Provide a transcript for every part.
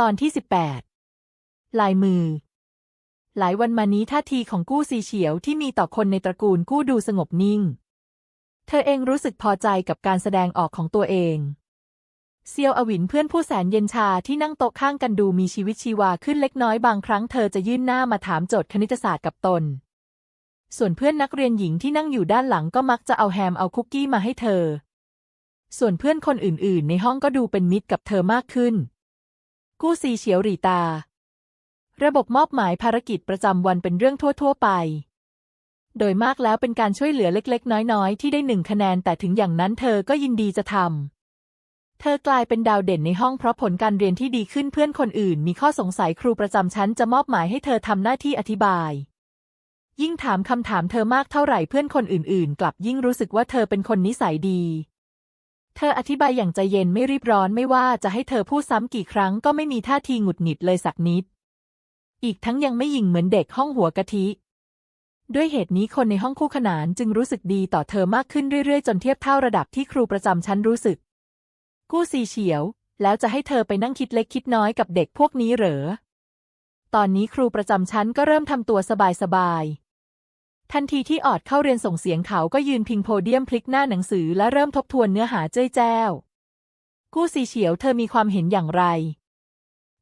ตอนที่สิบแปดลายมือ หลายวันมานี้ท่าทีของกู้ซีเฉียวที่มีต่อคนในตระกูลกู้ดูสงบนิ่ง เธอเองรู้สึกพอใจกับการแสดงออกของตัวเอง เซียวอวินเพื่อนผู้แสนเย็นชาที่นั่งโต๊ะข้างกันดูมีชีวิตชีวาขึ้นเล็กน้อยบางครั้งเธอจะยื่นหน้ามาถามโจทย์คณิตศาสตร์กับตน ส่วนเพื่อนนักเรียนหญิงที่นั่งอยู่ด้านหลังก็มักจะเอาแฮมเอาคุกกี้มาให้เธอ ส่วนเพื่อนคนอื่น ๆ ในห้องก็ดูเป็นมิตรกับเธอมากขึ้น กู้ซีเฉียวหรีตา ระบบมอบหมายภารกิจประจำวันเป็นเรื่องทั่ว ๆ ไป โดยมากแล้วเป็นการช่วยเหลือเล็ก ๆ น้อย ๆ ที่ได้หนึ่งคะแนนแต่ถึงอย่างนั้นเธอก็ยินดีจะทำ เธอกลายเป็นดาวเด่นในห้องเพราะผลการเรียนที่ดีขึ้นเพื่อนคนอื่น มีข้อสงสัยครูประจำชั้นจะมอบหมายให้เธอทำหน้าที่อธิบายยิ่งถามคำถามเธอมากเท่าไหร่เพื่อนคนอื่นๆ กลับยิ่งรู้สึกว่าเธอเป็นคนนิสัยดี เธออธิบายอย่างใจเย็นไม่รีบร้อนไม่ว่าจะให้เธอพูดซ้ำกี่ครั้งก็ไม่มีท่าทีหงุดหงิดเลยสักนิด อีกทั้งยังไม่หยิ่งเหมือนเด็กห้องหัวกะทิ ด้วยเหตุนี้คนในห้องคู่ขนานจึงรู้สึกดีต่อเธอมากขึ้นเรื่อยๆ จนเทียบเท่าระดับที่ครูประจำชั้นรู้สึก กู้ซีเฉียว แล้วจะให้เธอไปนั่งคิดเล็กคิดน้อยกับเด็กพวกนี้เหรอ ตอนนี้ครูประจำชั้นก็เริ่มทำตัวสบายๆ ทันทีที่ออดเข้าเรียนส่งเสียงเขาก็ยืนพิงโพเดียมพลิกหน้าหนังสือและเริ่มทบทวนเนื้อหาเจ้ยแจ้ว กู้ซีเฉียวเธอมีความเห็นอย่างไร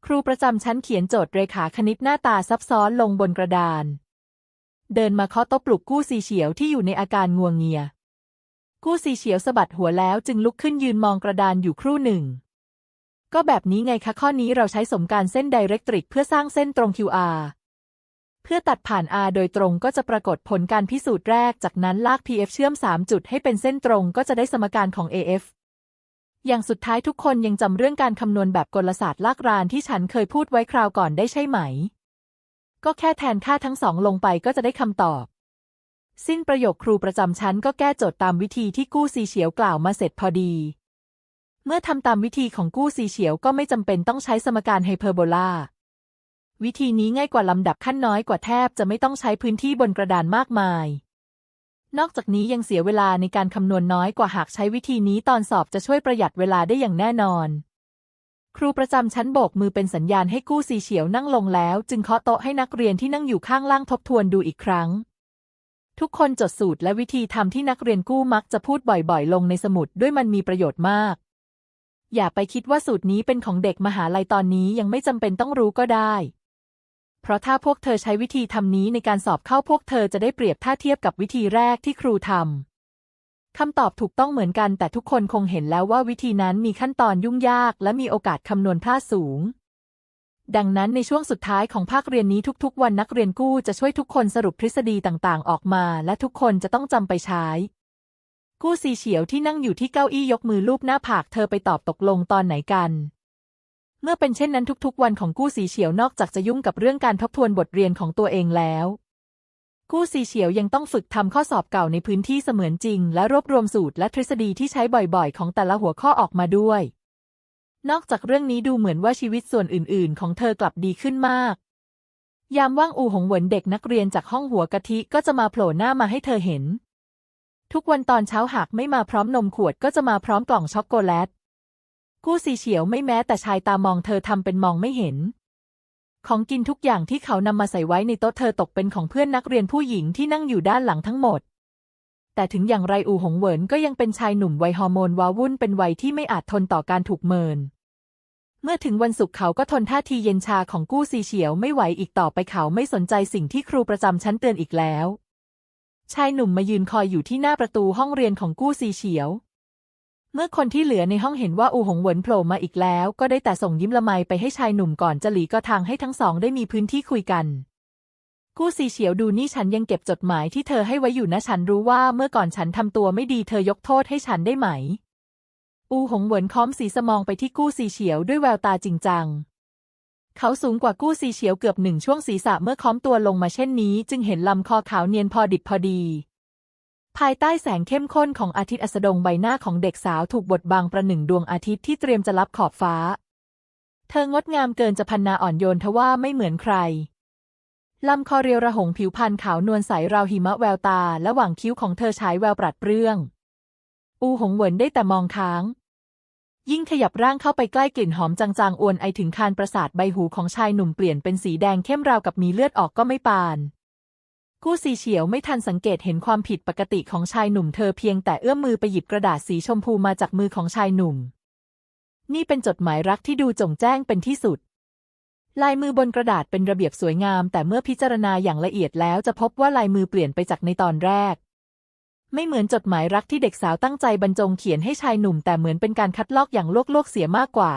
ครูประจำชั้นเขียนโจทย์เรขาคณิตหน้าตาซับซ้อนลงบนกระดาน เดินมาเคาะโต๊ะปลุกกู้ซีเฉียวที่อยู่ในอาการงัวงเงีย กู้ซีเฉียวสะบัดหัวแล้วจึงลุกขึ้นยืนมองกระดานอยู่ครู่หนึ่ง ก็แบบนี้ไงคะข้อนี้เราใช้สมการเส้นไดเรกตริกเพื่อสร้างเส้นตรง QR เพื่อตัดผ่าน R โดยตรงก็จะปรากฏผลการพิสูจน์แรก จากนั้นลาก PF เชื่อม 3 จุดให้เป็นเส้นตรงก็จะได้สมการของ AF อย่างสุดท้ายทุกคนยังจำเรื่องการคำนวณแบบกลศาสตร์ลากรานที่ฉันเคยพูดไว้คราวก่อนได้ใช่ไหม ก็แค่แทนค่าทั้งสองลงไปก็จะได้คำตอบ สิ้นประโยคครูประจำชั้นก็แก้โจทย์ตามวิธีที่กู้ซีเฉียวกล่าวมาเสร็จพอดี เมื่อทำตามวิธีของกู้ซีเฉียวก็ไม่จำเป็นต้องใช้สมการไฮเปอร์โบลา วิธีนี้ง่ายกว่าลำดับขั้นน้อยกว่าแทบจะไม่ต้องใช้พื้นที่บนกระดานมากมาย นอกจากนี้ยังเสียเวลาในการคำนวณน้อยกว่าหากใช้วิธีนี้ตอนสอบจะช่วยประหยัดเวลาได้อย่างแน่นอน ครูประจำชั้นโบกมือเป็นสัญญาณให้กู้ซีเฉียวนั่งลงแล้ว จึงเคาะโต๊ะให้นักเรียนที่นั่งอยู่ข้างล่างทบทวนดูอีกครั้ง ทุกคนจดสูตรและวิธีทำที่นักเรียนกู้มักจะพูดบ่อยๆ ลงในสมุดด้วยมันมีประโยชน์มาก อย่าไปคิดว่าสูตรนี้เป็นของเด็กมหาลัยตอนนี้ยังไม่จำเป็นต้องรู้ก็ได้ เพราะถ้าพวกเธอใช้วิธีทำนี้ในการสอบเข้าพวกเธอจะได้เปรียบถ้าเทียบกับวิธีแรกที่ครูทำคำตอบถูกต้องเหมือนกัน แต่ทุกคนคงเห็นแล้วว่าวิธีนั้นมีขั้นตอนยุ่งยาก และมีโอกาสคำนวณพลาดสูง ดังนั้นในช่วงสุดท้ายของภาคเรียนนี้ทุกๆ วันนักเรียนกู้จะช่วยทุกคนสรุปทฤษฎีต่างๆ ออกมา และทุกคนจะต้องจำไปใช้กู้ซีเฉียวที่นั่งอยู่ที่เก้าอี้ยกมือลูบหน้าผากเธอไปตอบตกลงตอนไหนกัน เมื่อเป็นเช่นนั้นทุกๆ วันของกู้สีเฉียวนอกจากจะยุ่งกับเรื่องการทบทวนบทเรียนของตัวเองแล้ว กู้สีเฉียวยังต้องฝึกทำข้อสอบเก่าในพื้นที่เสมือนจริง และรวบรวมสูตรและทฤษฎีที่ใช้บ่อยๆ ของแต่ละหัวข้อออกมาด้วย นอกจากเรื่องนี้ดูเหมือนว่าชีวิตส่วนอื่น ๆ ของเธอกลับดีขึ้นมาก ยามว่างอูหงเหวินเด็กนักเรียนจากห้องหัวกะทิก็จะมาโผล่หน้ามาให้เธอเห็น ทุกวันตอนเช้าหากไม่มาพร้อมนมขวดก็จะมาพร้อมกล่องช็อกโกแลต กู้สีเฉียวไม่แม้แต่ชายตามองเธอทำเป็นมองไม่เห็น ของกินทุกอย่างที่เขานำมาใส่ไว้ในโต๊ะเธอตกเป็นของเพื่อนนักเรียนผู้หญิงที่นั่งอยู่ด้านหลังทั้งหมด แต่ถึงอย่างไรอูหงเหวินก็ยังเป็นชายหนุ่มวัยฮอร์โมนว้าวุ่นเป็นวัยที่ไม่อาจทนต่อการถูกเมิน เมื่อถึงวันศุกร์เขาก็ทนท่าทีเย็นชาของกู้ซีเฉียวไม่ไหวอีกต่อไปเขาไม่สนใจสิ่งที่ครูประจำชั้นเตือนอีกแล้ว ชายหนุ่มมายืนคอยอยู่ที่หน้าประตูห้องเรียนของกู้ซีเฉียว เมื่อคนที่เหลือในห้องเห็นว่าอูหงเหวินโผล่มาอีกแล้ว ก็ได้แต่ส่งยิ้มละไมไปให้ชายหนุ่มก่อนจะหลีก็ทางให้ทั้งสองได้มีพื้นที่คุยกัน กู้ซีเฉียวดูนี่ฉันยังเก็บจดหมายที่เธอให้ไว้อยู่นะฉันรู้ว่าเมื่อก่อนฉันทำตัวไม่ดีเธอยกโทษให้ฉันได้ไหม อูหงเหวินค้อมสีสมองไปที่กู้ซีเฉียวด้วยแววตาจริงจัง เขาสูงกว่ากู้ซีเฉียวเกือบหนึ่งช่วงศีรษะเมื่อค้อมตัวลงมาเช่นนี้ จึงเห็นลำคอขาวเนียนพอดิบพอดี ภายใต้แสงเข้มข้นของอาทิตย์อัสดงใบหน้าของเด็กสาวถูกบดบังประหนึ่งดวงอาทิตย์ที่เตรียมจะรับขอบฟ้า เธองดงามเกินจะพันนาอ่อนโยนทว่าไม่เหมือนใคร ลำคอเรียวระหงผิวพรรณขาวนวลใสราวหิมะแววตาและหว่างคิ้วของเธอฉายแววปราดเปรื่อง อูหงเหวินได้แต่มองค้าง ยิ่งขยับร่างเข้าไปใกล้กลิ่นหอมจางๆอวนไอถึงคานประสาทใบหูของชายหนุ่มเปลี่ยนเป็นสีแดงเข้มราวกับมีเลือดออกก็ไม่ปาน กู้ซีเฉียวไม่ทันสังเกตเห็นความผิดปกติของชายหนุ่มเธอเพียงแต่เอื้อมมือไปหยิบกระดาษสีชมพูมาจากมือของชายหนุ่ม นี่เป็นจดหมายรักที่ดูจงแจ้งเป็นที่สุด ลายมือบนกระดาษเป็นระเบียบสวยงาม แต่เมื่อพิจารณาอย่างละเอียดแล้วจะพบว่าลายมือเปลี่ยนไปจากในตอนแรก ไม่เหมือนจดหมายรักที่เด็กสาวตั้งใจบรรจงเขียนให้ชายหนุ่ม แต่เหมือนเป็นการคัดลอกอย่างโลกๆเสียมากกว่า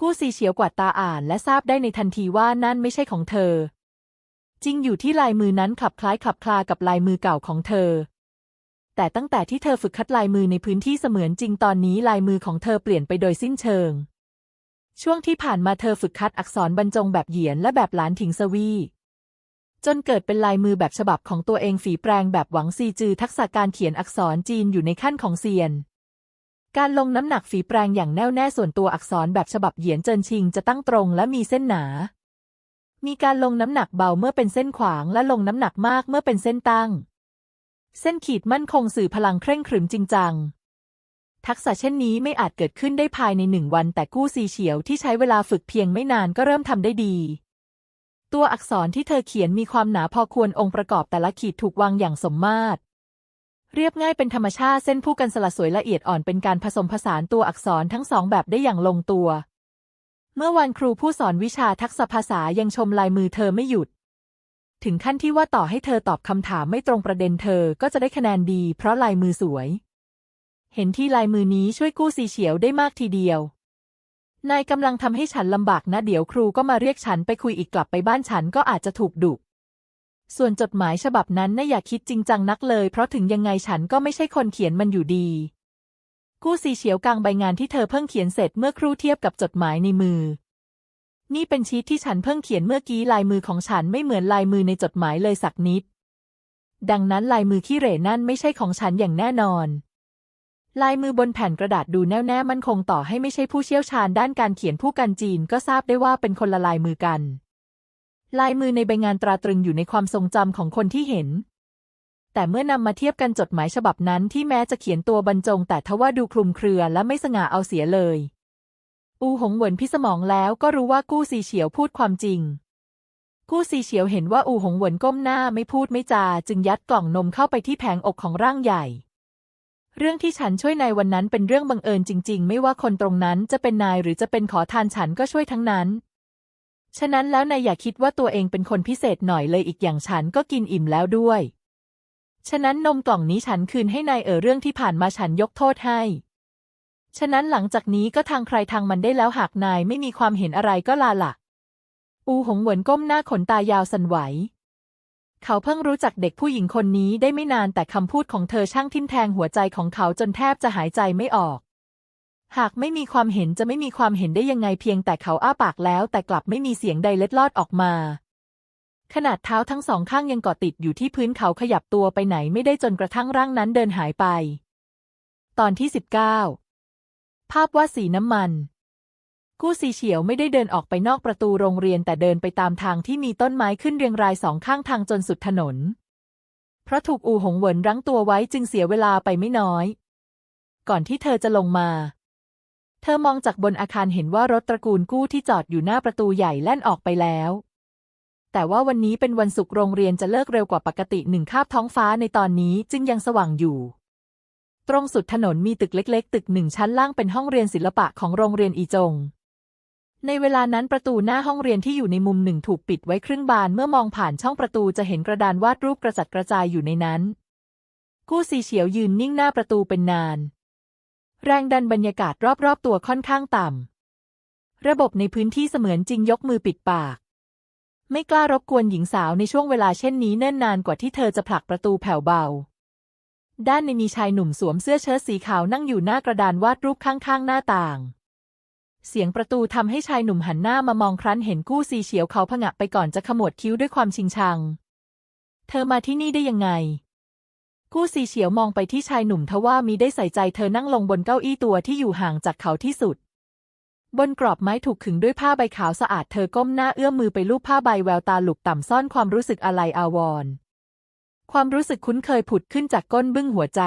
กู้ซีเฉียวกวาดตาอ่าน และทราบได้ในทันทีว่านั่นไม่ใช่ของเธอ จริงอยู่ที่ลายมือนั้นคลับคล้ายคลับคลากับลายมือเก่าของเธอ แต่ตั้งแต่ที่เธอฝึกคัดลายมือในพื้นที่เสมือนจริงตอนนี้ลายมือของเธอเปลี่ยนไปโดยสิ้นเชิง ช่วงที่ผ่านมาเธอฝึกคัดอักษรบรรจงแบบเหยียนและแบบหลานถิงสวีจนเกิดเป็นลายมือแบบฉบับของตัวเองฝีแปรงแบบหวังซีจือทักษะการเขียนอักษรจีนอยู่ในขั้นของเซียน การลงน้ำหนักฝีแปรงอย่างแน่วแน่ส่วนตัวอักษรแบบฉบับเหยียนเจินชิงจะตั้งตรงและมีเส้นหนา มีการลงน้ำหนักเบาเมื่อเป็นเส้นขวางและลงน้ำหนักมากเมื่อเป็นเส้นตั้ง เส้นขีดมั่นคงสื่อพลังเคร่งขรึมจริงจัง ทักษะเช่นนี้ไม่อาจเกิดขึ้นได้ภายในหนึ่งวันแต่กู้ซีเฉียวที่ใช้เวลาฝึกเพียงไม่นานก็เริ่มทำได้ดี ตัวอักษรที่เธอเขียนมีความหนาพอควรองค์ประกอบแต่ละขีดถูกวางอย่างสมมาตรเรียบง่ายเป็นธรรมชาติเส้นผู้กันสลัดสวยละเอียดอ่อนเป็นการผสมผสานตัวอักษรทั้งสองแบบได้อย่างลงตัว เมื่อวันครูผู้สอนวิชาทักษะภาษายังชมลายมือเธอไม่หยุด ถึงขั้นที่ว่าต่อให้เธอตอบคำถามไม่ตรงประเด็นเธอก็จะได้คะแนนดี เพราะลายมือสวย เห็นที่ลายมือนี้ช่วยกู้ซีเฉียวได้มากทีเดียวนายกำลังทำให้ฉันลำบากนะ เดี๋ยวครูก็มาเรียกฉันไปคุยอีกกลับไปบ้านฉันก็อาจจะถูกดุส่วนจดหมายฉบับนั้นน่าอย่าคิดจริงจังนักเลย เพราะถึงยังไงฉันก็ไม่ใช่คนเขียนมันอยู่ดี กู้ซีเฉียวกลางใบงานที่เธอเพิ่งเขียนเสร็จเมื่อครู่เทียบกับจดหมายในมือ นี่เป็นชีทที่ฉันเพิ่งเขียนเมื่อกี้ลายมือของฉันไม่เหมือนลายมือในจดหมายเลยสักนิด ดังนั้นลายมือขี้เหร่นั่นไม่ใช่ของฉันอย่างแน่นอน ลายมือบนแผ่นกระดาษดูแน่วแน่มั่นคงต่อให้ไม่ใช่ผู้เชี่ยวชาญด้านการเขียนผู้กันจีนก็ทราบได้ว่าเป็นคนละลายมือกัน ลายมือในใบงานตราตรึงอยู่ในความทรงจำของคนที่เห็น แต่เมื่อนำมาเทียบกันจดหมายฉบับนั้นที่แม้จะเขียนตัวบรรจง แต่ทว่าดูคลุมเครือและไม่สง่าเอาเสียเลย อูหงเหวินพิสมองแล้วก็รู้ว่ากู้ซีเฉียวพูดความจริง กู้ซีเฉียวเห็นว่าอูหงเหวินก้มหน้าไม่พูดไม่จา จึงยัดกล่องนมเข้าไปที่แผงอกของร่างใหญ่ เรื่องที่ฉันช่วยนายวันนั้นเป็นเรื่องบังเอิญจริง ๆ ไม่ว่าคนตรงนั้นจะเป็นนายหรือจะเป็นขอทานฉันก็ช่วยทั้งนั้นฉะนั้นแล้วนายอย่าคิดว่าตัวเองเป็นคนพิเศษหน่อยเลยอีกอย่างฉันก็กินอิ่มแล้วด้วย ฉะนั้นนมกล่องนี้ฉันคืนให้นายเออเรื่องที่ผ่านมาฉันยกโทษให้ ฉะนั้นหลังจากนี้ก็ทางใครทางมันได้แล้วหากนายไม่มีความเห็นอะไรก็ลาละอูหงเหวินก้มหน้าขนตายาวสั่นไหว เขาเพิ่งรู้จักเด็กผู้หญิงคนนี้ได้ไม่นานแต่คำพูดของเธอช่างทิ่มแทงหัวใจของเขาจนแทบจะหายใจไม่ออก หากไม่มีความเห็นจะไม่มีความเห็นได้ยังไงเพียงแต่เขาอ้าปากแล้วแต่กลับไม่มีเสียงใดเล็ดลอดออกมา ขนาดเท้าทั้งสองข้างยังเกาะติดอยู่ที่พื้นเขาขยับตัวไปไหนไม่ได้จนกระทั่งร่างนั้นเดินหายไป ตอนที่สิบเก้าภาพวาดสีน้ำมัน กู้ซีเฉียวไม่ได้เดินออกไปนอกประตูโรงเรียนแต่เดินไปตามทางที่มีต้นไม้ขึ้นเรียงรายสองข้างทางจนสุดถนน เพราะถูกอูหงเหวินรั้งตัวไว้จึงเสียเวลาไปไม่น้อย ก่อนที่เธอจะลงมา เธอมองจากบนอาคารเห็นว่ารถตระกูลกู้ที่จอดอยู่หน้าประตูใหญ่แล่นออกไปแล้ว แต่ว่าวันนี้เป็นวันศุกร์โรงเรียนจะเลิกเร็วกว่าปกติหนึ่งคาบท้องฟ้าในตอนนี้จึงยังสว่างอยู่ ตรงสุดถนนมีตึกเล็ก ๆ ตึกหนึ่งชั้นล่างเป็นห้องเรียนศิลปะของโรงเรียนอีจง ในเวลานั้นประตูหน้าห้องเรียนที่อยู่ในมุมหนึ่งถูกปิดไว้ครึ่งบานเมื่อมองผ่านช่องประตูจะเห็นกระดานวาดรูปกระจัดกระจายอยู่ในนั้น กู้ซีเฉียวยืนนิ่งหน้าประตูเป็นนาน แรงดันบรรยากาศรอบๆตัวค่อนข้างต่ำระบบในพื้นที่เสมือนจริงยกมือปิดปาก ไม่กล้ารบกวนหญิงสาวในช่วงเวลาเช่นนี้เนิ่นนานกว่าที่เธอจะผลักประตูแผ่วเบา ด้านในมีชายหนุ่มสวมเสื้อเชิ้ตสีขาวนั่งอยู่หน้ากระดานวาดรูปข้างๆ หน้าต่าง เสียงประตูทำให้ชายหนุ่มหันหน้ามามองครั้นเห็นกู้ซีเฉียวเขาผงะไปก่อนจะขมวดคิ้วด้วยความชิงชัง เธอมาที่นี่ได้ยังไง กู้ซีเฉียวมองไปที่ชายหนุ่มทว่ามีได้ใส่ใจเธอนั่งลงบนเก้าอี้ตัวที่อยู่ห่างจากเขาที่สุด บนกรอบไม้ถูกขึงด้วยผ้าใบขาวสะอาดเธอก้มหน้าเอื้อมมือไปลูบผ้าใบแววตาหลุกต่ำซ่อนความรู้สึกอะไรอาวรณ์ความรู้สึกคุ้นเคยผุดขึ้นจากก้นบึ้งหัวใจ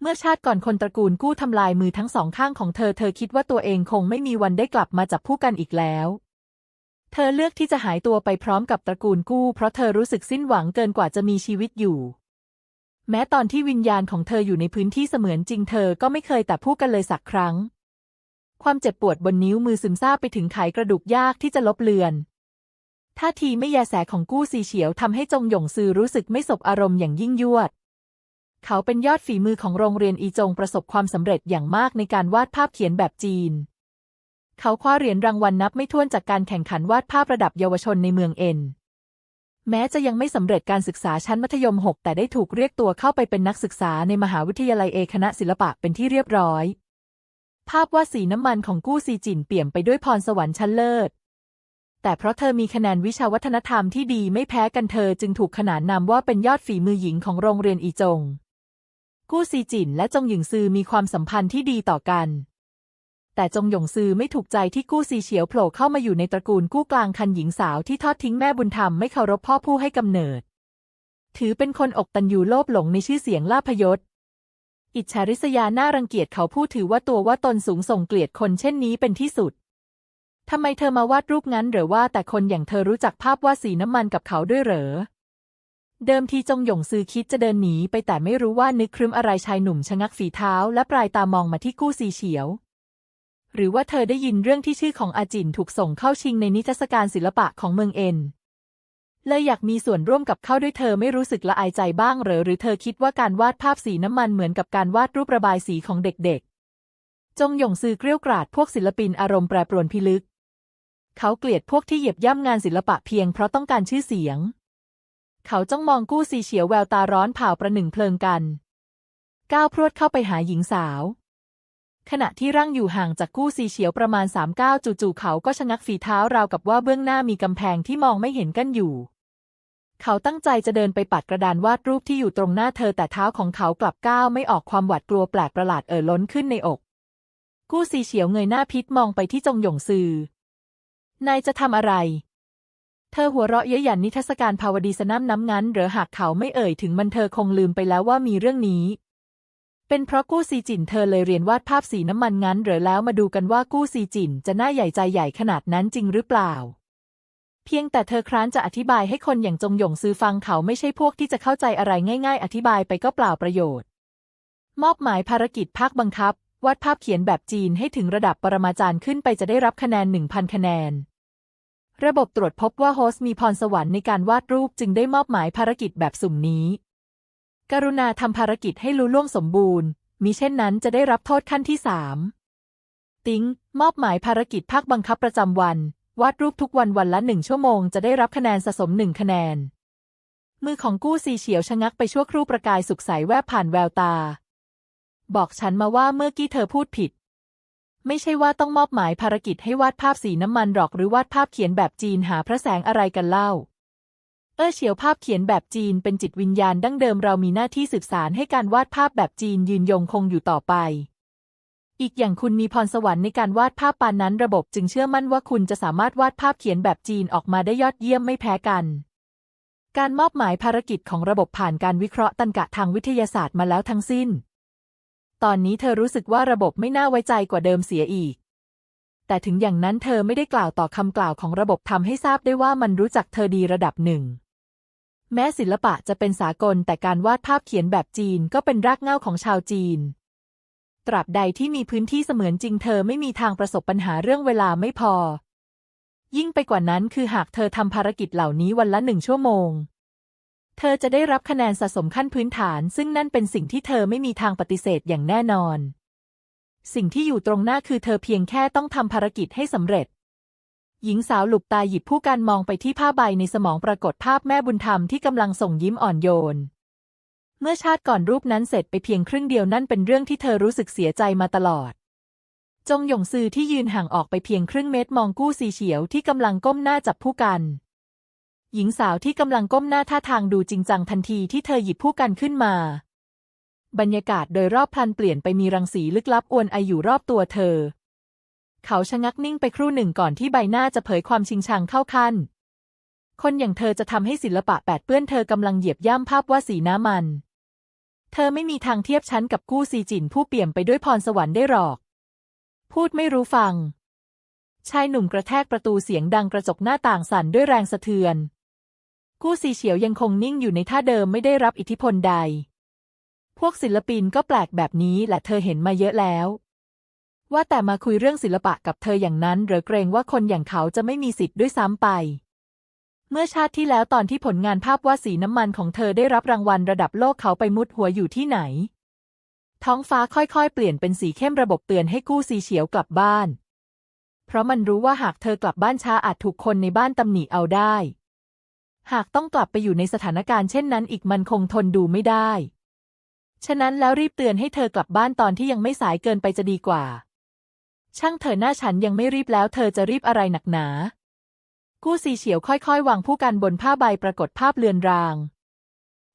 เมื่อชาติก่อนคนตระกูลกู้ทำลายมือทั้งสองข้างของเธอ เธอคิดว่าตัวเองคงไม่มีวันได้กลับมาจับผู้กันอีกแล้ว เธอเลือกที่จะหายตัวไปพร้อมกับตระกูลกู้ เพราะเธอรู้สึกสิ้นหวังเกินกว่าจะมีชีวิตอยู่ แม้ตอนที่วิญญาณของเธออยู่ในพื้นที่เสมือนจริงเธอก็ไม่เคยแต่พูดกันเลยสักครั้ง ความเจ็บปวดบนนิ้วมือซึมซาบไปถึงไขกระดูกยากที่จะลบเลือน ท่าทีไม่แยแสของกู้ซีเฉียวทำให้จงหยงซือรู้สึกไม่สบอารมณ์อย่างยิ่งยวด เขาเป็นยอดฝีมือของโรงเรียนอีจงประสบความสำเร็จอย่างมากในการวาดภาพเขียนแบบจีน เขาคว้าเหรียญรางวัลนับไม่ถ้วนจากการแข่งขันวาดภาพระดับเยาวชนในเมืองเอ็นแม้จะยังไม่สำเร็จการศึกษาชั้นมัธยม 6 แต่ได้ถูกเรียกตัวเข้าไปเป็นนักศึกษาในมหาวิทยาลัยเอคณะศิลปะเป็นที่เรียบร้อย ภาพว่าสีน้ำมันของกู้ซีจินเปี่ยมไปด้วยพรสวรรค์ชั้นเลิศ แต่เพราะเธอมีคะแนนวิชาวัฒนธรรมที่ดีไม่แพ้กันเธอจึงถูกขนานนามว่าเป็นยอดฝีมือหญิงของโรงเรียนอีจง กู้ซีจินและจงหยิงซือมีความสัมพันธ์ที่ดีต่อกัน แต่จงหยงซือไม่ถูกใจที่กู้ซีเฉียวโผล่เข้ามาอยู่ในตระกูลกู้กลางคันหญิงสาวที่ทอดทิ้งแม่บุญธรรมไม่เคารพพ่อผู้ให้กำเนิด ถือเป็นคนอกตันยูโลภหลงในชื่อเสียงลาภยศ อิจฉาริษยาหน้ารังเกียจเขาพูดถือว่าตัวว่าตนสูงส่งเกลียดคนเช่นนี้เป็นที่สุดทำไมเธอมาวาดรูปงั้นหรือว่าแต่คนอย่างเธอรู้จักภาพวาดสีน้ำมันกับเขาด้วยเหรอ เดิมทีจงหยงซือคิดจะเดินหนีไปแต่ไม่รู้ว่านึกครึ้มอะไรชายหนุ่มชะงักฝีเท้า และปลายตามองมาที่กู้ซีเฉียว หรือว่าเธอได้ยินเรื่องที่ชื่อของอาจินถูกส่งเข้าชิงในนิทรรศการศิลปะของเมืองเอ็น เลยอยากมีส่วนร่วมกับเขาด้วยเธอไม่รู้สึกละอายใจบ้างเหรอหรือเธอคิดว่าการวาดภาพสีน้ำมันเหมือนกับการวาดรูประบายสีของเด็กๆ จงหยงซือเกลี้ยวกราดพวกศิลปินอารมณ์แปรปรวนพิลึก เขาเกลียดพวกที่เหยียบย่ำงานศิลปะเพียงเพราะต้องการชื่อเสียง เขาจ้องมองกู้ซีเฉียวแววตาร้อนเผาประหนึ่งเพลิงกัน ก้าวพรวดเข้าไปหาหญิงสาวขณะที่ร่างอยู่ห่างจากกู้ซีเฉียวประมาณสามก้าวจู่ๆเขาก็ชะงักฝีเท้าราวกับว่าเบื้องหน้ามีกำแพงที่มองไม่เห็นกั้นอยู่ เขาตั้งใจจะเดินไปปัดกระดานวาดรูปที่อยู่ตรงหน้าเธอแต่เท้าของเขากลับก้าวไม่ออกความหวาดกลัวแปลกประหลาดเอ่อล้นขึ้นในอก กู้ซีเฉียวเงยหน้าพิษมองไปที่จงหยงซือนายจะทำอะไร เธอหัวเราะเย้ยหยันนิทรรศการภาวดีสน้ำน้ำงั้นหรือหากเขาไม่เอ่ยถึงมันเธอคงลืมไปแล้วว่ามีเรื่องนี้ เป็นเพราะกู้ซีจินเธอเลยเรียนวาดภาพสีน้ำมันงั้นหรือแล้วมาดูกันว่ากู้ซีจินจะหน้าใหญ่ใจใหญ่ขนาดนั้นจริงหรือเปล่า เพียงแต่เธอคร้านจะอธิบายให้คนอย่างจงหยงซื้อฟังเขาไม่ใช่พวกที่จะเข้าใจอะไรง่ายๆ อธิบายไปก็เปล่าประโยชน์ มอบหมายภารกิจภาคบังคับ วาดภาพเขียนแบบจีนให้ถึงระดับปรมาจารย์ขึ้นไปจะได้รับคะแนน 1,000 คะแนน ระบบตรวจพบว่าโฮสต์มีพรสวรรค์ในการวาดรูปจึงได้มอบหมายภารกิจแบบสุ่มนี้ กรุณาทำภารกิจให้ลุล่วงสมบูรณ์ มิเช่นนั้นจะได้รับโทษขั้นที่สามติ้งมอบหมายภารกิจภาคบังคับประจำวัน วาดรูปทุกวันวันละหนึ่งชั่วโมงจะได้รับคะแนนสะสมหนึ่งคะแนน มือของกู้ซีเฉียวชะงักไปชั่วครู่ประกายสุขใสแวบผ่านแววตา บอกฉันมาว่าเมื่อกี้เธอพูดผิด ไม่ใช่ว่าต้องมอบหมายภารกิจให้วาดภาพสีน้ำมันหรอกหรือวาดภาพเขียนแบบจีนหาพระแสงอะไรกันเล่า เออเฉียวภาพเขียนแบบจีนเป็นจิตวิญญาณดั้งเดิมเรามีหน้าที่สืบสารให้การวาดภาพแบบจีนยืนยงคงอยู่ต่อไป อีกอย่างคุณมีพรสวรรค์ในการวาดภาพปานนั้นระบบจึงเชื่อมั่นว่าคุณจะสามารถวาดภาพเขียนแบบจีนออกมาได้ยอดเยี่ยมไม่แพ้กัน การมอบหมายภารกิจของระบบผ่านการวิเคราะห์ตันกะทางวิทยาศาสตร์มาแล้วทั้งสิ้น ตอนนี้เธอรู้สึกว่าระบบไม่น่าไว้ใจกว่าเดิมเสียอีก แต่ถึงอย่างนั้นเธอไม่ได้กล่าวต่อคำกล่าวของระบบทำให้ทราบได้ว่ามันรู้จักเธอดีระดับหนึ่งแม้ศิลปะจะเป็นสากลแต่การวาดภาพเขียนแบบจีนก็เป็นรากเหง้าของชาวจีน ตราบใดที่มีพื้นที่เสมือนจริงเธอไม่มีทางประสบปัญหาเรื่องเวลาไม่พอ ยิ่งไปกว่านั้นคือหากเธอทำภารกิจเหล่านี้วันละหนึ่งชั่วโมง เธอจะได้รับคะแนนสะสมขั้นพื้นฐาน ซึ่งนั่นเป็นสิ่งที่เธอไม่มีทางปฏิเสธอย่างแน่นอน สิ่งที่อยู่ตรงหน้าคือเธอเพียงแค่ต้องทำภารกิจให้สำเร็จหญิงสาวหลุบตาหยิบผู้การมองไปที่ผ้าใบในสมองปรากฏภาพแม่บุญธรรมที่กำลังส่งยิ้มอ่อนโยน เมื่อชาติก่อนรูปนั้นเสร็จไปเพียงครึ่งเดียวนั่นเป็นเรื่องที่เธอรู้สึกเสียใจมาตลอด จงหยงซือที่ยืนห่างออกไปเพียงครึ่งเมตรมองกู้ซีเฉียวที่กำลังก้มหน้าจับผู้กัน หญิงสาวที่กำลังก้มหน้าท่าทางดูจริงจังทันทีที่เธอหยิบผู้กันขึ้นมา บรรยากาศโดยรอบพลันเปลี่ยนไปมีรังสีลึกลับอวนไออยู่รอบตัวเธอ เขาชะงักนิ่งไปครู่หนึ่งก่อนที่ใบหน้าจะเผยความชิงชังเข้าขั้นคนอย่างเธอจะทำให้ศิลปะแปดเปื้อนเธอกำลังเหยียบย่ำภาพว่าสีน้ำมัน เธอไม่มีทางเทียบชั้นกับกู้ซีจินผู้เปี่ยมไปด้วยพรสวรรค์ได้หรอก พูดไม่รู้ฟัง ชายหนุ่มกระแทกประตูเสียงดังกระจกหน้าต่างสั่นด้วยแรงสะเทือน กู้ซีเฉียวยังคงนิ่งอยู่ในท่าเดิมไม่ได้รับอิทธิพลใด พวกศิลปินก็แปลกแบบนี้และเธอเห็นมาเยอะแล้ว ว่าแต่มาคุยเรื่องศิลปะกับเธออย่างนั้นหรือเกรงว่าคนอย่างเขาจะไม่มีสิทธิ์ด้วยซ้ำไป เมื่อชาติที่แล้วตอนที่ผลงานภาพวาดสีน้ำมันของเธอได้รับรางวัลระดับโลกเขาไปมุดหัวอยู่ที่ไหน ท้องฟ้าค่อยๆ เปลี่ยนเป็นสีเข้มระบบเตือนให้กู้ซีเฉียวกลับบ้าน เพราะมันรู้ว่าหากเธอกลับบ้านช้าอาจถูกคนในบ้านตำหนิเอาได้ หากต้องกลับไปอยู่ในสถานการณ์เช่นนั้นอีกมันคงทนดูไม่ได้ ฉะนั้นแล้วรีบเตือนให้เธอกลับบ้านตอนที่ยังไม่สายเกินไปจะดีกว่า ช่างเถอหน้าฉันยังไม่รีบแล้วเธอจะรีบอะไรหนักหนา กู้ซีเฉียวค่อยๆ วางผู้กันบนผ้าใบปรากฏภาพเลือนราง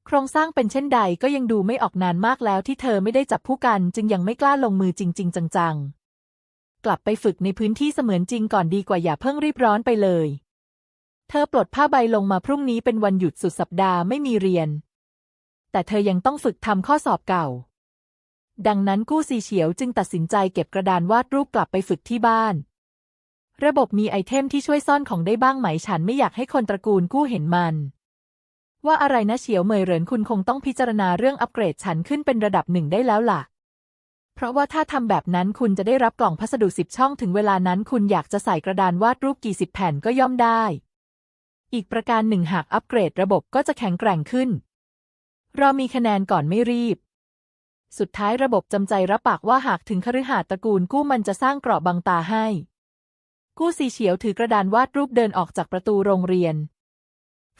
โครงสร้างเป็นเช่นใดก็ยังดูไม่ออกนานมากแล้วที่เธอไม่ได้จับผู้กันจึงยังไม่กล้าลงมือจริง ๆ จังๆ กลับไปฝึกในพื้นที่เสมือนจริงก่อนดีกว่าอย่าเพิ่งรีบร้อนไปเลย เธอปลดผ้าใบลงมาพรุ่งนี้เป็นวันหยุดสุดสัปดาห์ไม่มีเรียน แต่เธอยังต้องฝึกทำข้อสอบเก่า ดังนั้นกู้ซีเฉียวจึงตัดสินใจเก็บกระดานวาดรูปกลับไปฝึกที่บ้าน ระบบมีไอเทมที่ช่วยซ่อนของได้บ้างไหมฉันไม่อยากให้คนตระกูลกู้เห็นมัน ว่าอะไรนะเฉียวเหมยเหรินคุณคงต้องพิจารณาเรื่องอัปเกรดฉันขึ้นเป็นระดับหนึ่งได้แล้วล่ะ เพราะว่าถ้าทำแบบนั้นคุณจะได้รับกล่องพัสดุสิบช่องถึงเวลานั้นคุณอยากจะใส่กระดานวาดรูปกี่สิบแผ่นก็ย่อมได้ อีกประการหนึ่งหากอัปเกรดระบบก็จะแข็งแกร่งขึ้นรอมีคะแนนก่อนไม่รีบ สุดท้ายระบบจำใจรับปากว่าหากถึงคฤหาสน์ตระกูลกู้มันจะสร้างเกราะบังตาให้ กู้สีเฉียวถือกระดานวาดรูปเดินออกจากประตูโรงเรียน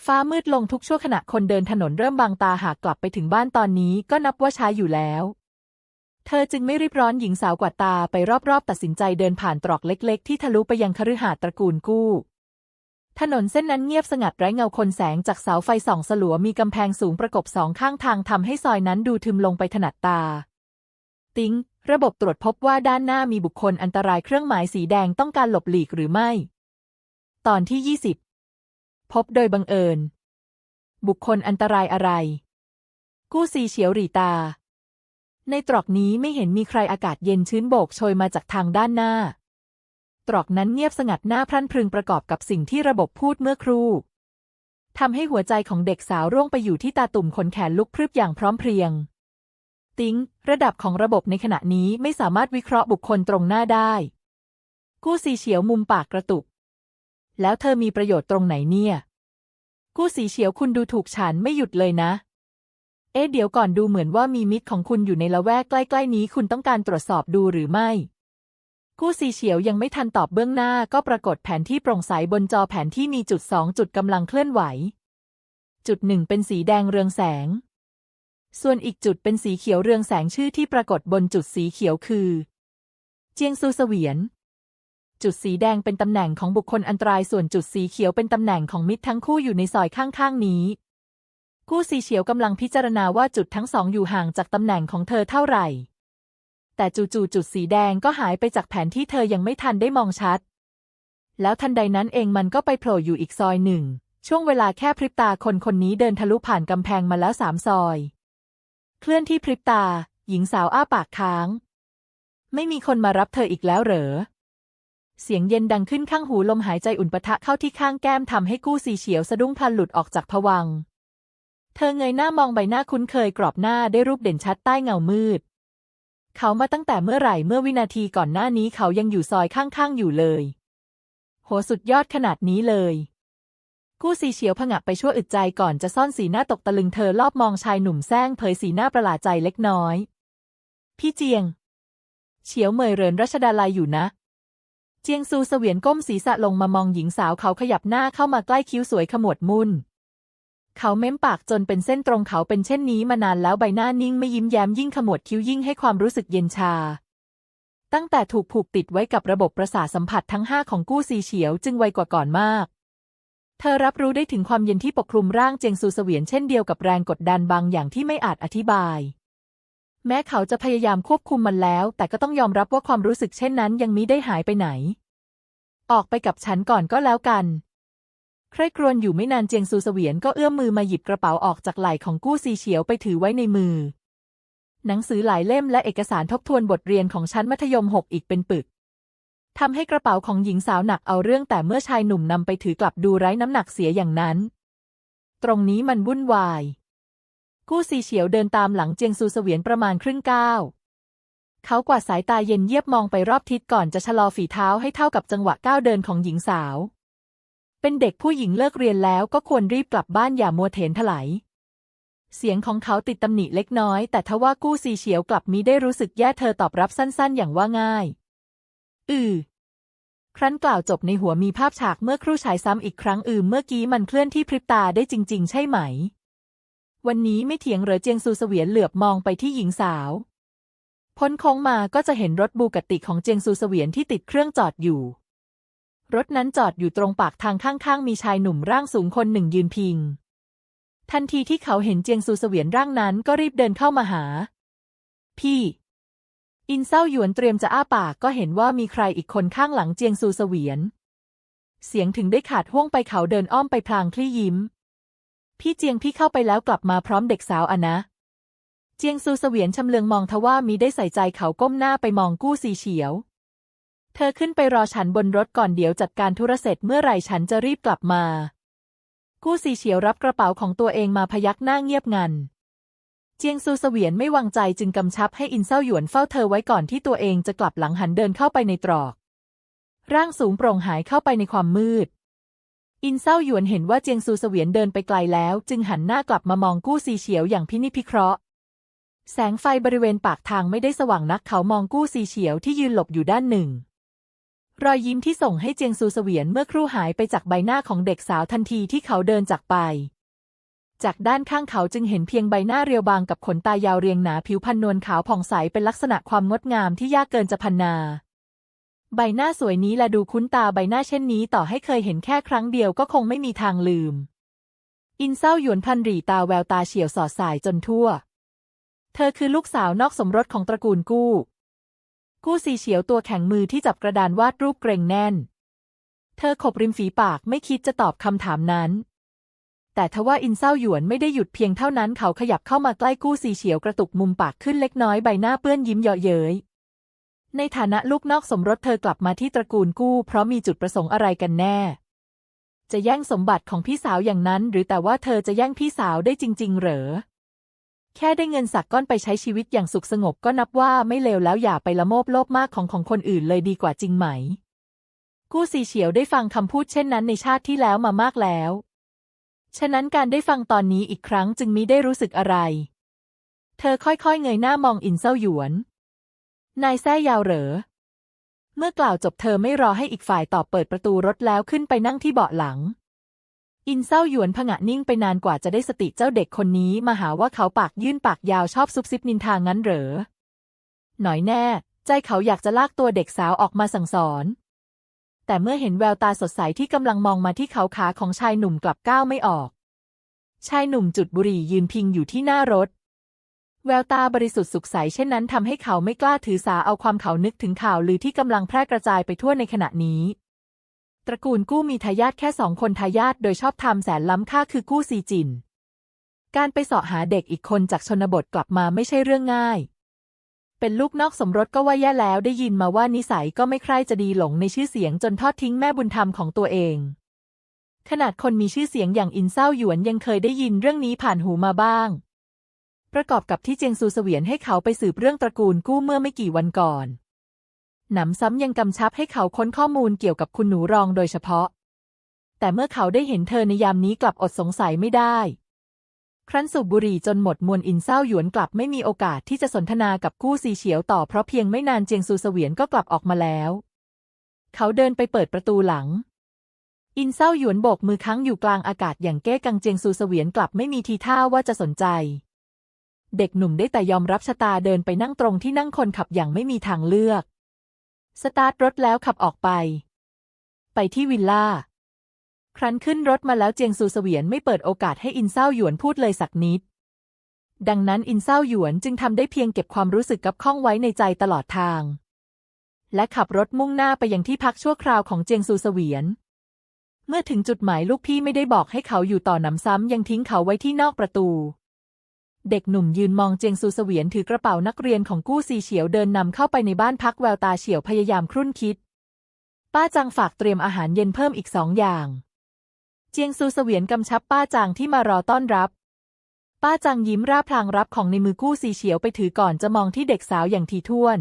ฟ้ามืดลงทุกชั่วขณะคนเดินถนนเริ่มบางตาหากกลับไปถึงบ้านตอนนี้ก็นับว่าช้าอยู่แล้ว เธอจึงไม่รีบร้อนหญิงสาวกวาดตาไปรอบๆ ตัดสินใจเดินผ่านตรอกเล็ก ๆ ที่ทะลุไปยังคฤหาสน์ตระกูลกู้ถนนเส้นนั้นเงียบสงัดไร้เงาคนแสงจากเสาไฟส่องสลัวมีกำแพงสูงประกบสองข้างทางทำให้ซอยนั้นดูทึมลงไปถนัดตา ติ้ง ระบบตรวจพบว่าด้านหน้ามีบุคคลอันตรายเครื่องหมายสีแดงต้องการหลบหลีกหรือไม่ ตอนที่ 20 พบโดยบังเอิญ บุคคลอันตรายอะไร กู้ซีเฉียวหรีตา ในตรอกนี้ไม่เห็นมีใครอากาศเย็นชื้นโบกโชยมาจากทางด้านหน้า ตรอกนั้นเงียบสงัดหน้าพรั่นพรึงประกอบกับสิ่งที่ระบบพูดเมื่อครู่ทำให้หัวใจของเด็กสาวร่วงไปอยู่ที่ตาตุ่มขนแขนลุกพรึบอย่างพร้อมเพรียง ติ้ง ระดับของระบบในขณะนี้ไม่สามารถวิเคราะห์บุคคลตรงหน้าได้ กู้สีเฉียวมุมปากกระตุก แล้วเธอมีประโยชน์ตรงไหนเนี่ย กู้สีเฉียวคุณดูถูกฉันไม่หยุดเลยนะ เอ๊ะเดี๋ยวก่อนดูเหมือนว่ามีมิตรของคุณอยู่ในละแวกใกล้ ๆ นี้คุณต้องการตรวจสอบดูหรือไม่กู้สีเฉียวยังไม่ทันตอบเบื้องหน้าก็ปรากฏแผนที่โปร่งใสบนจอแผนที่มีจุดสองจุดกำลังเคลื่อนไหว จุดหนึ่งเป็นสีแดงเรืองแสง ส่วนอีกจุดเป็นสีเขียวเรืองแสงชื่อที่ปรากฏบนจุดสีเขียวคือ เจียงซูเสวียน จุดสีแดงเป็นตำแหน่งของบุคคลอันตรายส่วนจุดสีเขียวเป็นตำแหน่งของมิตรทั้งคู่อยู่ในซอยข้างๆนี้กู้สีเฉียวกำลังพิจารณาว่าจุดทั้งสองอยู่ห่างจากตำแหน่งของเธอเท่าไหร่ แต่จู่ๆจุดสีแดงก็หายไปจากแผนที่เธอยังไม่ทันได้มองชัด แล้วทันใดนั้นเองมันก็ไปโผล่อยู่อีกซอยหนึ่ง ช่วงเวลาแค่พริบตาคนคนนี้เดินทะลุผ่านกำแพงมาแล้วสามซอย เคลื่อนที่พริบตา หญิงสาวอ้าปากค้าง ไม่มีคนมารับเธออีกแล้วเหรอ เสียงเย็นดังขึ้นข้างหูลมหายใจอุ่นปะทะเข้าที่ข้างแก้มทำให้กู้สีเฉียวสะดุ้งพลันหลุดออกจากผวัง เธอเงยหน้ามองใบหน้าคุ้นเคยกรอบหน้าได้รูปเด่นชัดใต้เงามืด เขามาตั้งแต่เมื่อไหร่เมื่อวินาทีก่อนหน้านี้เขายังอยู่ซอยข้างๆอยู่เลย โหสุดยอดขนาดนี้เลย กู้สีเฉียวผงะไปชั่วอึดใจก่อนจะซ่อนสีหน้าตกตะลึงเธอรอบมองชายหนุ่มแซงเผยสีหน้าประหลาดใจเล็กน้อย พี่เจียง เฉียวเมยเรินรัชดาลัยอยู่นะ เจียงซูเสวียนก้มศีรษะลงมามองหญิงสาวเขาขยับหน้าเข้ามาใกล้คิ้วสวยขมวดมุนเขาเม้มปากจนเป็นเส้นตรงเขาเป็นเช่นนี้มานานแล้วใบหน้านิ่งไม่ยิ้มแย้มยิ่งขมวดคิ้วยิ่งให้ความรู้สึกเย็นชา ตั้งแต่ถูกผูกติดไว้กับระบบประสาทสัมผัสทั้งห้าของกู้ซีเฉียวจึงไวกว่าก่อนมาก เธอรับรู้ได้ถึงความเย็นที่ปกคลุมร่างเจียงซูเสวียนเช่นเดียวกับแรงกดดันบางอย่างที่ไม่อาจอธิบาย แม้เขาจะพยายามควบคุมมันแล้ว แต่ก็ต้องยอมรับว่าความรู้สึกเช่นนั้นยังมิได้หายไปไหน ออกไปกับฉันก่อนก็แล้วกันใคร่ครวญอยู่ไม่นานเจียงซูเสวียนก็เอื้อมมือมาหยิบกระเป๋าออกจากไหล่ของกู้ซีเฉียวไปถือไว้ในมือ หนังสือหลายเล่มและเอกสารทบทวนบทเรียนของชั้นมัธยมหกอีกเป็นปึก ทำให้กระเป๋าของหญิงสาวหนักเอาเรื่องแต่เมื่อชายหนุ่มนำไปถือกลับดูไร้น้ำหนักเสียอย่างนั้น ตรงนี้มันวุ่นวาย กู้ซีเฉียวเดินตามหลังเจียงซูเสวียนประมาณครึ่งก้าวเขากวาดสายตาเย็นเยียบมองไปรอบทิศก่อนจะชะลอฝีเท้าให้เท่ากับจังหวะก้าวเดินของหญิงสาว เป็นเด็กผู้หญิงเลิกเรียนแล้วก็ควรรีบกลับบ้านอย่ามัวเถนถลายเสียงของเขาติดตำหนิเล็กน้อย แต่ทว่ากู้ซีเฉียวกลับมิได้รู้สึกแย่เธอตอบรับสั้นๆ อย่างว่าง่าย อือครั้นกล่าวจบในหัวมีภาพฉากเมื่อครู่ฉายซ้ำอีกครั้งอืมเมื่อกี้มันเคลื่อนที่พริบตาได้จริง ๆ ใช่ไหม วันนี้ไม่เถียงเหรอเจียงซูเสวียนเหลือบมองไปที่หญิงสาว พ้นโค้งมาก็จะเห็นรถบูกติของเจียงซูเสวียนที่ติดเครื่องจอดอยู่ รถนั้นจอดอยู่ตรงปากทางข้างๆ มีชายหนุ่มร่างสูงคนหนึ่งยืนพิง ทันทีที่เขาเห็นเจียงซูเสวียนร่างนั้นก็รีบเดินเข้ามาหา พี่ อินเศร้าหยวนเตรียมจะอ้าปากก็เห็นว่ามีใครอีกคนข้างหลังเจียงซูเสวียน เสียงถึงได้ขาดห่วงไปเขาเดินอ้อมไปพลางคลี่ยิ้ม พี่เจียงพี่เข้าไปแล้วกลับมาพร้อมเด็กสาวอะนะ เจียงซูเสวียนชำเลืองมองทว่ามีได้ใส่ใจเขาก้มหน้าไปมองกู้ซีเฉียว เธอขึ้นไปรอฉันบนรถก่อนเดี๋ยวจัดการธุระเสร็จเมื่อไหร่ฉันจะรีบกลับมา กู้ซีเฉียวรับกระเป๋าของตัวเองมาพยักหน้าเงียบงัน จียงซูเสวียนไม่วางใจจึงกำชับให้อินเซาหยวนเฝ้าเธอไว้ก่อนที่ตัวเองจะกลับหลังหันเดินเข้าไปในตรอก ร่างสูงโปร่งหายเข้าไปในความมืด อินเซาหยวนเห็นว่าเจียงซูเสวียนเดินไปไกลแล้ว จึงหันหน้ากลับมามองกู้ซีเฉียวอย่างพินิจพิเคราะห์ แสงไฟบริเวณปากทางไม่ได้สว่างนักเขามองกู้ซีเฉียวที่ยืนหลบอยู่ด้านหนึ่ง รอยยิ้มที่ส่งให้เจียงซูเสวียนเมื่อครู่หายไปจากใบหน้าของเด็กสาวทันทีที่เขาเดินจากไป จากด้านข้างเขาจึงเห็นเพียงใบหน้าเรียวบางกับขนตายาวเรียงหนาผิวพรรณนวลขาวผ่องใสเป็นลักษณะความงดงามที่ยากเกินจะพรรณนาใบหน้าสวยนี้และดูคุ้นตาใบหน้าเช่นนี้ต่อให้เคยเห็นแค่ครั้งเดียวก็คงไม่มีทางลืม อินเศร้าหยวนพันรีตาแววตาเฉียวสอดสายจนทั่ว เธอคือลูกสาวนอกสมรสของตระกูลกู้ กู้สีเฉียวตัวแข็งมือที่จับกระดานวาดรูปเกรงแน่น เธอขบริมฝีปากไม่คิดจะตอบคำถามนั้น แต่ทว่าอินเศร้าหยวนไม่ได้หยุดเพียงเท่านั้นเขาขยับเข้ามาใกล้กู้สีเฉียวกระตุกมุมปากขึ้นเล็กน้อยใบหน้าเปื้อนยิ้มเยาะเย้ยในฐานะลูกนอกสมรสเธอกลับมาที่ตระกูลกู้ เพราะมีจุดประสงค์อะไรกันแน่ จะแย่งสมบัติของพี่สาวอย่างนั้น หรือแต่ว่าเธอจะแย่งพี่สาวได้จริง ๆ เหรอ แค่ได้เงินสักก้อนไปใช้ชีวิตอย่างสุขสงบก็นับว่าไม่เลวแล้วอย่าไปละโมบโลภมากของของคนอื่นเลยดีกว่าจริงไหม กู้ซีเฉียวได้ฟังคำพูดเช่นนั้นในชาติที่แล้วมามากแล้ว ฉะนั้นการได้ฟังตอนนี้อีกครั้งจึงมิได้รู้สึกอะไร เธอค่อยๆ เงยหน้ามองอินเซาหยวน นายแซ่ยาวเหรอ เมื่อกล่าวจบเธอไม่รอให้อีกฝ่ายตอบเปิดประตูรถแล้วขึ้นไปนั่งที่เบาะหลัง อินเศร้าหยวนผงะนิ่งไปนานกว่าจะได้สติเจ้าเด็กคนนี้มาหาว่าเขาปากยื่นปากยาวชอบซุบซิบนินทางั้นเหรอ หน่อยแน่ ใจเขาอยากจะลากตัวเด็กสาวออกมาสั่งสอน แต่เมื่อเห็นแววตาสดใสที่กำลังมองมาที่เขาขาของชายหนุ่มกลับก้าวไม่ออก ชายหนุ่มจุดบุหรี่ยืนพิงอยู่ที่หน้ารถ แววตาบริสุทธิ์สุขใสเช่นนั้นทำให้เขาไม่กล้าถือสาเอาความเขานึกถึงข่าวลือที่กำลังแพร่กระจายไปทั่วในขณะนี้ ตระกูลกู้มีทายาทแค่สองคนทายาทโดยชอบธรรมแสนล้ำค่าคือกู้ซีจิน การไปเสาะหาเด็กอีกคนจากชนบทกลับมาไม่ใช่เรื่องง่าย เป็นลูกนอกสมรสก็ว่าแย่แล้วได้ยินมาว่านิสัยก็ไม่ใคร่จะดีหลงในชื่อเสียงจนทอดทิ้งแม่บุญธรรมของตัวเอง ขนาดคนมีชื่อเสียงอย่างอินเศร้าหยวนยังเคยได้ยินเรื่องนี้ผ่านหูมาบ้าง ประกอบกับที่เจียงซูเสวียนให้เขาไปสืบเรื่องตระกูลกู้เมื่อไม่กี่วันก่อนหนำซ้ำยังกำชับให้เขาค้นข้อมูลเกี่ยวกับคุณหนูรองโดยเฉพาะ แต่เมื่อเขาได้เห็นเธอในยามนี้กลับอดสงสัยไม่ได้ ครั้นสูบบุหรี่จนหมดมวลอินเศร้าหยวนกลับไม่มีโอกาสที่จะสนทนากับกู้ซีเฉียวต่อเพราะเพียงไม่นานเจียงซูเสวียนก็กลับออกมาแล้ว เขาเดินไปเปิดประตูหลัง อินเศร้าหยวนโบกมือค้างอยู่กลางอากาศอย่างเก้กังเจียงซูเสวียนกลับไม่มีทีท่าว่าจะสนใจ เด็กหนุ่มได้แต่ยอมรับชะตาเดินไปนั่งตรงที่นั่งคนขับอย่างไม่มีทางเลือก สตาร์ทรถแล้วขับออกไป ไปที่วิลล่า ครั้นขึ้นรถมาแล้วเจียงซูเสวียนไม่เปิดโอกาสให้อินเศร้าหยวนพูดเลยสักนิด ดังนั้นอินเศร้าหยวนจึงทำได้เพียงเก็บความรู้สึกกับข้องไว้ในใจตลอดทาง และขับรถมุ่งหน้าไปยังที่พักชั่วคราวของเจียงซูเสวียน เมื่อถึงจุดหมายลูกพี่ไม่ได้บอกให้เขาอยู่ต่อหนำซ้ำยังทิ้งเขาไว้ที่นอกประตู เด็กหนุ่มยืนมองเจียงซูเสวียนถือกระเป๋านักเรียนของกู้ซีเฉียวเดินนำเข้าไปในบ้านพักแววตาเฉียวพยายามครุ่นคิด ป้าจังฝากเตรียมอาหารเย็นเพิ่มอีกสองอย่าง เจียงซูเสวียนกำชับป้าจางที่มารอต้อนรับ ป้าจังยิ้มร่าพลางรับของในมือกู้ซีเฉียวไปถือก่อนจะมองที่เด็กสาวอย่างทีท่วน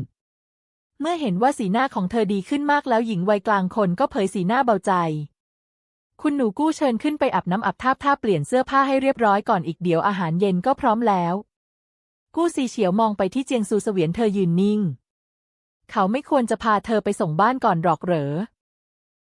เมื่อเห็นว่าสีหน้าของเธอดีขึ้นมากแล้วหญิงวัยกลางคนก็เผยสีหน้าเบาใจ คุณหนูกู้เชิญขึ้นไปอาบน้ำอาบท่าท่าเปลี่ยนเสื้อผ้าให้เรียบร้อยก่อนอีกเดี๋ยวอาหารเย็นก็พร้อมแล้ว กู้ซีเฉียวมองไปที่เจียงซูเสวียนเธอยืนนิ่ง เขาไม่ควรจะพาเธอไปส่งบ้านก่อนหรอกเหรอ